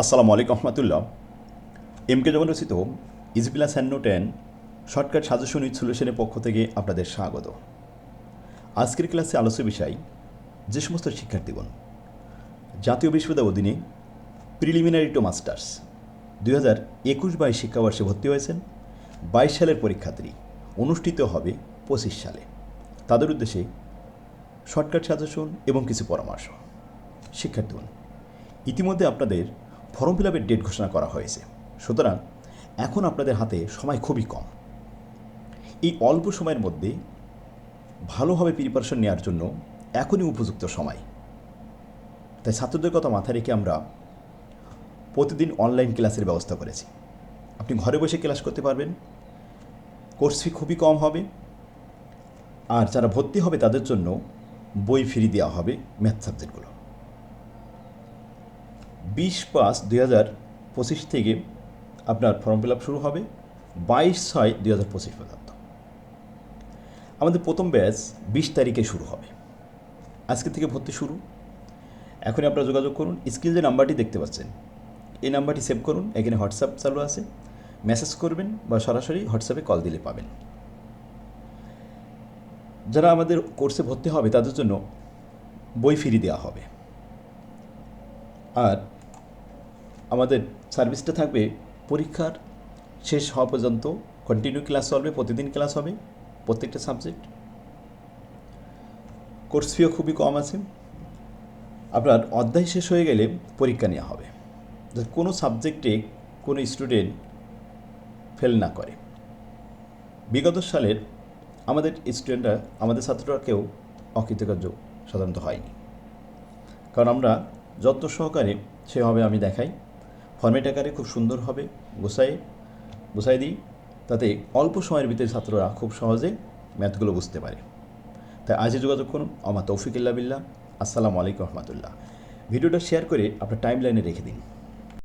আসসালামু আলাইকুম রহমতুল্লাহ। M K Jagan রচিত easy plus hand note and shortcut suggestion with সলিউশনের পক্ষ থেকে আপনাদের স্বাগত। আজকের ক্লাসে আলোচ্য বিষয়, যে সমস্ত শিক্ষার্থীগণ, জাতীয় বিশ্ববিদ্যালয় অধীনে প্রিলিমিনারি টু মাস্টার্স দুই হাজার একুশ বাইশ শিক্ষাবর্ষে ভর্তি হয়েছেন, বাইশ সালের পরীক্ষার্থী অনুষ্ঠিত হবে পঁচিশ সালে। তাদের উদ্দেশ্যে শর্টকাট সাজেশন এবং কিছু পরামর্শ। শিক্ষার্থীগণ, ইতিমধ্যে আপনাদের ফর্ম ফিল আপের ডেট ঘোষণা করা হয়েছে। সুতরাং এখন আপনাদের হাতে সময় খুবই কম। এই অল্প সময়ের মধ্যে ভালোভাবে প্রিপারেশন নেওয়ার জন্য এখনই উপযুক্ত সময়। তাই ছাত্রদের কথা মাথায় রেখে আমরা প্রতিদিন অনলাইন ক্লাসের ব্যবস্থা করেছি। আপনি ঘরে বসে ক্লাস করতে পারবেন। কোর্স ফি খুবই কম হবে। আর যারা ভর্তি হবে তাদের জন্য বই ফ্রি দেওয়া হবে ম্যাথ সাবজেক্টগুলো বিশ পাঁচ দুই হাজার পঁচিশ থেকে আপনার ফর্ম ফিল আপ শুরু হবে বাইশ ছয় দুই হাজার পঁচিশ পর্যন্ত। আমাদের প্রথম ব্যাচ বিশ তারিখে শুরু হবে। আজকে থেকে ভর্তি শুরু। এখনই আপনারা যোগাযোগ করুন। স্ক্রিন যে নাম্বারটি দেখতে পাচ্ছেন, এই নাম্বারটি সেভ করুন। এখানে হোয়াটসঅ্যাপ চালু আছে। মেসেজ করবেন বা সরাসরি হোয়াটসঅ্যাপে কল দিলে পাবেন। যারা আমাদের কোর্সে ভর্তি হবে, তাদের জন্য বই ফ্রি দেওয়া হবে। আর আমাদের সার্ভিসটা থাকবে, পরীক্ষার শেষ হওয়া পর্যন্ত কন্টিনিউ ক্লাস চলবে প্রতিদিন ক্লাস হবে, প্রত্যেকটা সাবজেক্ট কোর্স ফিও খুবই কম আছে। আপনার অধ্যায় শেষ হয়ে গেলে পরীক্ষা নেওয়া হবে। কোনো সাবজেক্টে কোনো স্টুডেন্ট ফেল না করে। বিগত সালের আমাদের স্টুডেন্টরা আমাদের ছাত্ররা কেউ অকৃতকার্য সাধারণত হয়নি। কারণ আমরা যত্ন সহকারে সেভাবে আমি দেখাই ফর্মেট আকারে খুব সুন্দর হবে। গোসাই গোসাই দিই। তাতে অল্প সময়ের ভিতরে ছাত্ররা খুব সহজে ম্যাথগুলো বুঝতে পারে। তাই আজকে যোগাযোগ করুন। আমার তৌফিকুল্লাহ বিল্লাহ। আসসালামু আলাইকুম রহমতুল্লাহ। ভিডিওটা শেয়ার করে আপনার টাইম লাইনে রেখে দিন।